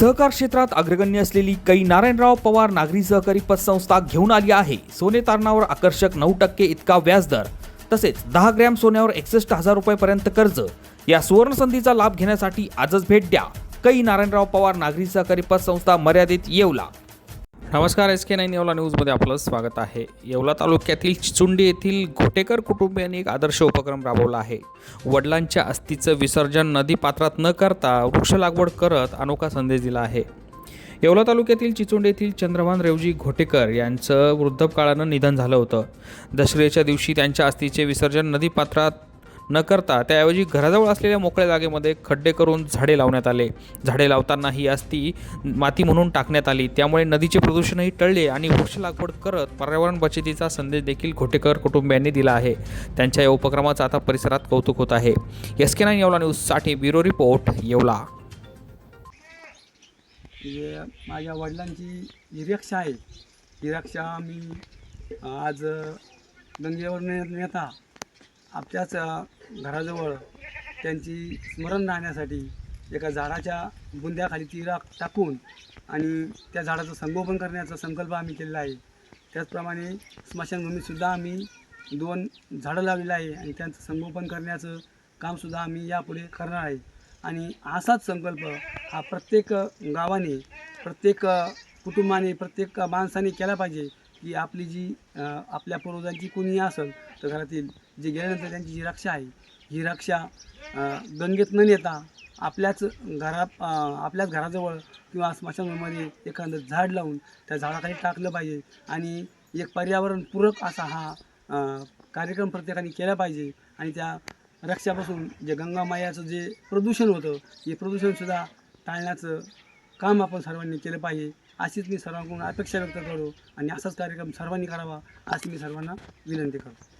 सहकार क्षेत्रात अग्रगण्य असलेली कै नारायणराव पवार नागरी सहकारी पतसंस्था घेऊन आली आहे. सोने तारणावर आकर्षक नऊ टक्के इतका व्याजदर तसेच दहा ग्रॅम सोन्यावर एकसष्ट हजार रुपयेपर्यंत कर्ज. या सुवर्णसंधीचा लाभ घेण्यासाठी आजच भेट द्या. कै नारायणराव पवार नागरी सहकारी पतसंस्था मर्यादित येवला. नमस्कार एस के नाईन येवला न्यूजमध्ये आपलं स्वागत आहे. येवला तालुक्यातील चिचुंडी येथील घोटेकर कुटुंबियांनी एक आदर्श उपक्रम राबवला आहे. वडिलांच्या अस्थीचं विसर्जन नदीपात्रात न करता वृक्ष लागवड करत अनोखा संदेश दिला आहे. येवला तालुक्यातील चिचुंड येथील चंद्रभान रेवजी घोटेकर यांचं वृद्धकाळानं निधन झालं होतं. दसऱ्याच्या दिवशी त्यांच्या अस्थीचे विसर्जन नदीपात्रात न करता त्याऐवजी घराजवळ असलेल्या मोकळ्या जागेमध्ये खड्डे करून झाडे लावण्यात आले. झाडे लावताना ही अस्थी माती म्हणून टाकण्यात आली. त्यामुळे नदीचे प्रदूषणही टळले आणि वृक्ष लागवड करत पर्यावरण बचतीचा संदेश देखील घोटेकर कुटुंबियांनी दिला आहे. त्यांच्या या उपक्रमाचं आता परिसरात कौतुक होत आहे. एस के नाईन येवला न्यूजसाठी ब्युरो रिपोर्ट येवला. माझ्या वडिलांची ही रिक्षा आहे ही रिक्षा मी आज गंगेवर नेता आपल्याच घराजवळ त्यांची स्मरण राहण्यासाठी एका झाडाच्या बुंद्याखाली ती राख टाकून आणि त्या झाडाचं संगोपन करण्याचा संकल्प आम्ही केलेला आहे. त्याचप्रमाणे स्मशानभूमीतसुद्धा आम्ही दोन झाडं लावलेलं आहे आणि त्यांचं संगोपन करण्याचं कामसुद्धा आम्ही यापुढे करणार आहे. आणि असाच संकल्प हा प्रत्येक गावाने प्रत्येक कुटुंबाने प्रत्येक माणसाने केला पाहिजे की आपली जी आपल्या पूर्वजांची कुणी असेल तर घरातील जे गेल्यानंतर त्यांची जी रक्षा आहे ही रक्षा गंगेत न नेता आपल्याच घरा आपल्याच घराजवळ किंवा स्मशानभूमीमध्ये एखादं झाड लावून त्या झाडाखाली टाकलं पाहिजे आणि एक पर्यावरणपूरक असा हा कार्यक्रम प्रत्येकाने केला पाहिजे आणि त्या रक्षापासून जे गंगामायाचं जे प्रदूषण होतं हे प्रदूषणसुद्धा टाळण्याचं काम आपण सर्वांनी केलं पाहिजे अशीच मी सर्वांकडून अपेक्षा व्यक्त करू आणि असाच कार्यक्रम सर्वांनी करावा अशी मी सर्वांना विनंती करतो.